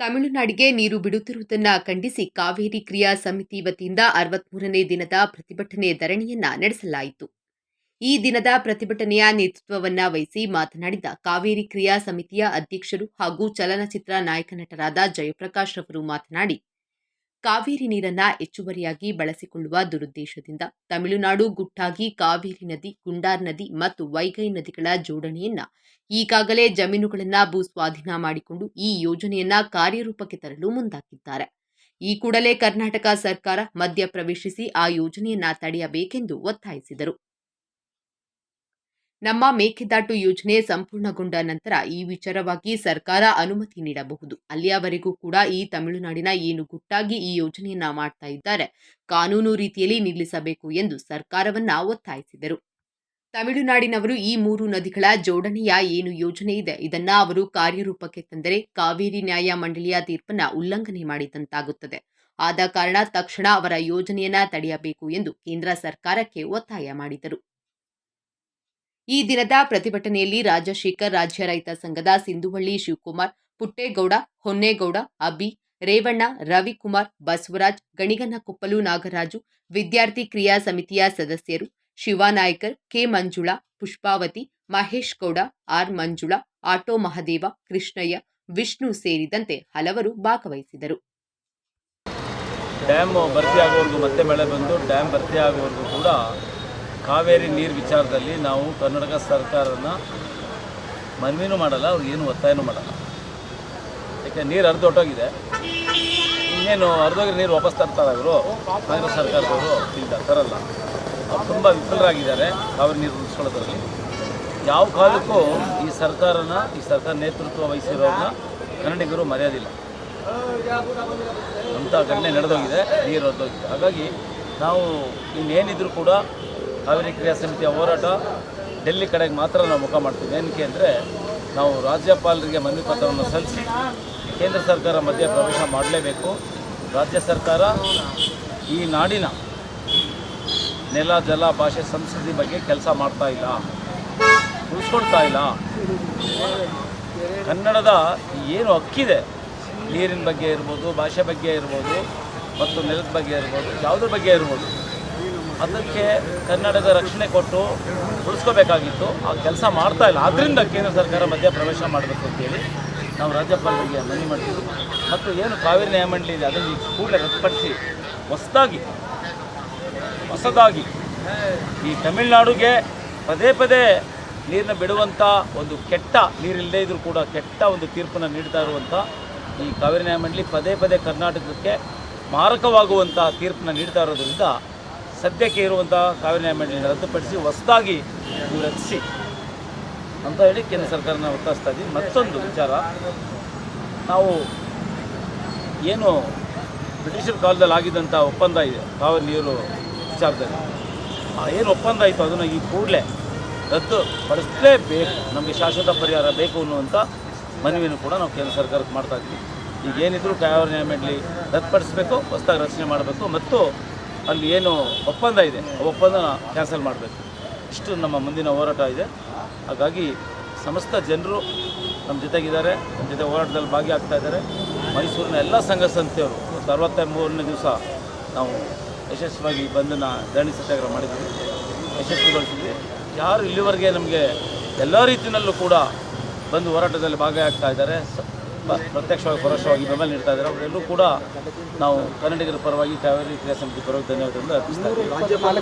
ತಮಿಳುನಾಡಿಗೆ ನೀರು ಬಿಡುತ್ತಿರುವುದನ್ನ ಖಂಡಿಸಿ ಕಾವೇರಿ ಕ್ರಿಯಾ ಸಮಿತಿ ವತಿಯಿಂದ ಅರವತ್ಮೂರನೇ ದಿನದ ಪ್ರತಿಭಟನೆ ಧರಣಿಯನ್ನ ನಡೆಸಲಾಯಿತು. ಈ ದಿನದ ಪ್ರತಿಭಟನೆಯ ನೇತೃತ್ವವನ್ನ ವಹಿಸಿ ಮಾತನಾಡಿದ ಕಾವೇರಿ ಕ್ರಿಯಾ ಸಮಿತಿಯ ಅಧ್ಯಕ್ಷರು ಹಾಗೂ ಚಲನಚಿತ್ರ ನಾಯಕ ನಟರಾದ ಜಯಪ್ರಕಾಶ್ ರವರು ಮಾತನಾಡಿ ಕಾವೇರಿ ನೀರನ್ನ ಹೆಚ್ಚುವರಿಯಾಗಿ ಬಳಸಿಕೊಳ್ಳುವ ದುರುದ್ದೇಶದಿಂದ ತಮಿಳುನಾಡು, ಗುಟ್ಟಾಗಿ, ಕಾವೇರಿ ನದಿ, ಗುಂಡಾರ್ ನದಿ ಮತ್ತು ವೈಗೈ ನದಿಗಳ ಜೋಡಣೆಯನ್ನ ಈಗಾಗಲೇ ಜಮೀನುಗಳನ್ನ ಭೂಸ್ವಾಧೀನ ಮಾಡಿಕೊಂಡು ಈ ಯೋಜನೆಯನ್ನ ಕಾರ್ಯರೂಪಕ್ಕೆ ತರಲು ಮುಂದಾಗಿದ್ದಾರೆ. ಈ ಕೂಡಲೇ ಕರ್ನಾಟಕ ಸರ್ಕಾರ ಮಧ್ಯ ಪ್ರವೇಶಿಸಿ ಆ ಯೋಜನೆಯನ್ನ ತಡೆಯಬೇಕೆಂದು ಒತ್ತಾಯಿಸಿದರು. ನಮ್ಮ ಮೇಕೆದಾಟು ಯೋಜನೆ ಸಂಪೂರ್ಣಗೊಂಡ ನಂತರ ಈ ವಿಚಾರವಾಗಿ ಸರ್ಕಾರ ಅನುಮತಿ ನೀಡಬಹುದು. ಅಲ್ಲಿಯವರೆಗೂ ಕೂಡ ಈ ತಮಿಳುನಾಡಿನ ಏನು ಗುಟ್ಟಾಗಿ ಈ ಯೋಜನೆಯನ್ನ ಮಾಡ್ತಾ ಇದ್ದಾರೆ, ಕಾನೂನು ರೀತಿಯಲ್ಲಿ ನಿಲ್ಲಿಸಬೇಕು ಎಂದು ಸರ್ಕಾರವನ್ನ ಒತ್ತಾಯಿಸಿದರು. ತಮಿಳುನಾಡಿನವರು ಈ ಮೂರು ನದಿಗಳ ಜೋಡಣೆಯ ಏನು ಯೋಜನೆ ಇದೆ, ಇದನ್ನ ಅವರು ಕಾರ್ಯರೂಪಕ್ಕೆ ತಂದರೆ ಕಾವೇರಿ ನ್ಯಾಯ ಮಂಡಳಿಯ ತೀರ್ಪನ್ನ ಉಲ್ಲಂಘನೆ ಮಾಡಿದಂತಾಗುತ್ತದೆ. ಆದ ಕಾರಣ ತಕ್ಷಣ ಅವರ ಯೋಜನೆಯನ್ನ ತಡೆಯಬೇಕು ಎಂದು ಕೇಂದ್ರ ಸರ್ಕಾರಕ್ಕೆ ಒತ್ತಾಯ ಮಾಡಿದರು. ಈ ದಿನದ ಪ್ರತಿಭಟನೆಯಲ್ಲಿ ರಾಜಶೇಖರ್, ರಾಜ್ಯ ರೈತ ಸಂಘದ ಸಿಂಧುವಳ್ಳಿ ಶಿವಕುಮಾರ್, ಪುಟ್ಟೇಗೌಡ, ಹೊನ್ನೇಗೌಡ ಅಬಿ ರೇವಣ್ಣ, ರವಿಕುಮಾರ್, ಬಸವರಾಜ್, ಗಣಿಗನಕೊಪ್ಪಲು ನಾಗರಾಜು, ವಿದ್ಯಾರ್ಥಿ ಕ್ರಿಯಾ ಸಮಿತಿಯ ಸದಸ್ಯರು Shivanaykar, K Manjula, Pushpavathi, Mahesh Gowda, R Manjula, auto Mahadeva, Krishnaiah, Vishnu ಸೇರಿದಂತೆ ಹಲವರು ಭಾಗವಹಿಸಿದರು. ಡ್ಯಾಮ್ ಭರ್ತಿ ಆಗೋವರೆಗೂ ಮತ್ತೆ ಮಳೆ ಬಂದು ಡ್ಯಾಮ್ ಭರ್ತಿ ಆಗೋವರೆಗೂ ಕೂಡ ಕಾವೇರಿ ನೀರು ವಿಚಾರದಲ್ಲಿ ನಾವು ಕರ್ನಾಟಕ ಸರ್ಕಾರನ ಮನವಿನೂ ಮಾಡಲ್ಲ ಅವ್ರಿಗೇನು ಒತ್ತಾಯನೂ ಮಾಡಲ್ಲ. ಯಾಕೆ, ನೀರು ಹರಿದೊಟ್ಟೋಗಿದೆ ಇನ್ನೇನು ಹರಿದೋಗಿ ನೀರು ವಾಪಸ್ ತರ್ತಾರೆ ಅವರು ಕಾಂಗ್ರೆಸ್ ಸರ್ಕಾರದವರು ಇಲ್ಲ, ತರಲ್ಲ. ಅವ್ರು ತುಂಬ ವಿಫಲರಾಗಿದ್ದಾರೆ, ಕಾವೇರಿ ನೀರು ಉಳಿಸ್ಕೊಳ್ಳೋದ್ರಲ್ಲಿ. ಯಾವ ಕಾಲಕ್ಕೂ ಈ ಸರ್ಕಾರನ, ಈ ಸರ್ಕಾರ ನೇತೃತ್ವ ವಹಿಸಿರೋರನ್ನ ಕನ್ನಡಿಗರು ಮರೆಯೋದಿಲ್ಲ. ಅಂಥ ಘಟನೆ ನಡೆದೋಗಿದೆ, ನೀರು ಅರ್ಧೋಗಿದೆ ಹಾಗಾಗಿ ನಾವು ಇನ್ನೇನಿದ್ರು ಕೂಡ ಕಾವೇರಿ ಕ್ರಿಯಾ ಸಮಿತಿಯ ಹೋರಾಟ ಡೆಲ್ಲಿ ಕಡೆಗೆ ಮಾತ್ರ ನಾವು ಮುಖ ಮಾಡ್ತೀವಿ. ಏನಕ್ಕೆ ಅಂದರೆ ನಾವು ರಾಜ್ಯಪಾಲರಿಗೆ ಮನವಿ ಪತ್ರವನ್ನು ಸಲ್ಲಿಸಿ ಕೇಂದ್ರ ಸರ್ಕಾರ ಮಧ್ಯೆ ಪ್ರವೇಶ ಮಾಡಲೇಬೇಕು. ರಾಜ್ಯ ಸರ್ಕಾರ ಈ ನಾಡಿನ ನೆಲ, ಜಲ, ಭಾಷೆ, ಸಂಸ್ಕೃತಿ ಬಗ್ಗೆ ಕೆಲಸ ಮಾಡ್ತಾ ಇಲ್ಲ. ಉಳಿಸ್ಕೊಳ್ತಾ ಇಲ್ಲ. ಕನ್ನಡದ ಏನು ಹಕ್ಕಿದೆ? ನೀರಿನ ಬಗ್ಗೆ ಇರ್ಬೋದು, ಭಾಷೆ ಬಗ್ಗೆ ಇರ್ಬೋದು, ಮತ್ತು ನೆಲದ ಬಗ್ಗೆ ಇರ್ಬೋದು, ಯಾವುದ್ರ ಬಗ್ಗೆ ಇರ್ಬೋದು? ಅದಕ್ಕೆ ಕನ್ನಡದ ರಕ್ಷಣೆ ಕೊಟ್ಟು ಉಳಿಸ್ಕೋಬೇಕಾಗಿತ್ತು. ಆ ಕೆಲಸ ಮಾಡ್ತಾ ಇಲ್ಲ. ಆದ್ದರಿಂದ ಕೇಂದ್ರ ಸರ್ಕಾರ ಮಧ್ಯ ಪ್ರವೇಶ ಮಾಡಬೇಕು ಅಂತೇಳಿ ನಾವು ರಾಜ್ಯಪಾಲರಿಗೆ ಮನವಿ ಮಾಡ್ತೀವಿ. ಮತ್ತು ಏನು ಕಾವೇರಿ ನ್ಯಾಯಮಂಡಳಿ ಇದೆ, ಅದನ್ನು ಕೂಡಲೇ ರದ್ದುಪಡಿಸಿ ಹೊಸದಾಗಿ ಹೊಸದಾಗಿ ಈ ತಮಿಳುನಾಡುಗೆ ಪದೇ ಪದೇ ನೀರನ್ನ ಬಿಡುವಂಥ ಒಂದು ಕೆಟ್ಟ ನೀರಿಲ್ಲದೇ ಇದ್ರೂ ಕೂಡ ಕೆಟ್ಟ ಒಂದು ತೀರ್ಪನ್ನು ನೀಡ್ತಾ ಇರುವಂಥ ಈ ಕಾವೇರಿ ನ್ಯಾಯಮಂಡಳಿ ಪದೇ ಪದೇ ಕರ್ನಾಟಕಕ್ಕೆ ಮಾರಕವಾಗುವಂಥ ತೀರ್ಪನ್ನು ನೀಡ್ತಾ ಇರೋದ್ರಿಂದ ಸದ್ಯಕ್ಕೆ ಇರುವಂಥ ಕಾವೇರಿ ನ್ಯಾಯಮಂಡಳಿನ ರದ್ದುಪಡಿಸಿ ಹೊಸದಾಗಿ ರಚಿಸಿ ಅಂತ ಹೇಳಿ ಕೇಂದ್ರ ಸರ್ಕಾರನ ಒತ್ತಾಯಿಸ್ತಾ ಇದ್ದೀವಿ. ಮತ್ತೊಂದು ವಿಚಾರ, ನಾವು ಏನು ಬ್ರಿಟಿಷರ ಕಾಲದಲ್ಲಿ ಆಗಿದ್ದಂಥ ಒಪ್ಪಂದ ಇದೆ, ಕಾವೇರಿ ನೀರು ವಿಚಾರದಲ್ಲಿ. ಆ ಏನು ಒಪ್ಪಂದ ಆಯಿತು, ಅದನ್ನು ಈ ಕೂಡಲೇ ರದ್ದು ಪಡಿಸಲೇಬೇಕು, ನಮಗೆ ಶಾಶ್ವತ ಪರಿಹಾರ ಬೇಕು ಅನ್ನುವಂಥ ಮನವಿಯನ್ನು ಕೂಡ ನಾವು ಕೇಂದ್ರ ಸರ್ಕಾರಕ್ಕೆ ಮಾಡ್ತಾ ಇದ್ದೀವಿ. ಈಗ ಏನಿದ್ರು ಕಾವೇರಿ ನ್ಯಾಯಮಂಡಳಿ ರದ್ದುಪಡಿಸಬೇಕು, ಹೊಸದಾಗಿ ರಚನೆ ಮಾಡಬೇಕು ಮತ್ತು ಅಲ್ಲಿ ಏನು ಒಪ್ಪಂದ ಇದೆ, ಆ ಒಪ್ಪಂದನ ಕ್ಯಾನ್ಸಲ್ ಮಾಡಬೇಕು. ಇಷ್ಟು ನಮ್ಮ ಮುಂದಿನ ಹೋರಾಟ ಇದೆ. ಹಾಗಾಗಿ ಸಮಸ್ತ ಜನರು ನಮ್ಮ ಜೊತೆಗಿದ್ದಾರೆ, ನಮ್ಮ ಜೊತೆ ಹೋರಾಟದಲ್ಲಿ ಭಾಗಿಯಾಗ್ತಾ ಇದ್ದಾರೆ. ಮೈಸೂರಿನ ಎಲ್ಲ ಸಂಘ ಸಂಸ್ಥೆಯವರು ಅರವತ್ತ ಮೂರನೇ ದಿವಸ ನಾವು ಯಶಸ್ವಿಯಾಗಿ ಬಂದನ್ನು ಧರಣಿ ಸತ್ಯಾಗ್ರಹ ಮಾಡಿದ್ವಿ, ಯಶಸ್ವಿಗೊಳಿಸಿದ್ವಿ. ಯಾರು ಇಲ್ಲಿವರೆಗೆ ನಮಗೆ ಎಲ್ಲ ರೀತಿಯಲ್ಲೂ ಕೂಡ ಬಂದು ಹೋರಾಟದಲ್ಲಿ ಭಾಗಿಯಾಗ್ತಾ ಇದ್ದಾರೆ. ಪ್ರತ್ಯಕ್ಷವಾಗಿ ಪರೋಕ್ಷವಾಗಿ ಬೆಂಬಲ ನೀಡ್ತಾ ಇದ್ದಾರೆ. ಅವರೆಲ್ಲೂ ಕೂಡ ನಾವು ಕನ್ನಡಿಗರ ಪರವಾಗಿ ಕಾವೇರಿ ಕ್ರಿಯಾ ಸಮಿತಿ ಪರವಾಗಿ ಧನ್ಯವಾದಗಳನ್ನು ಅರ್ಪಿಸ್ತಾ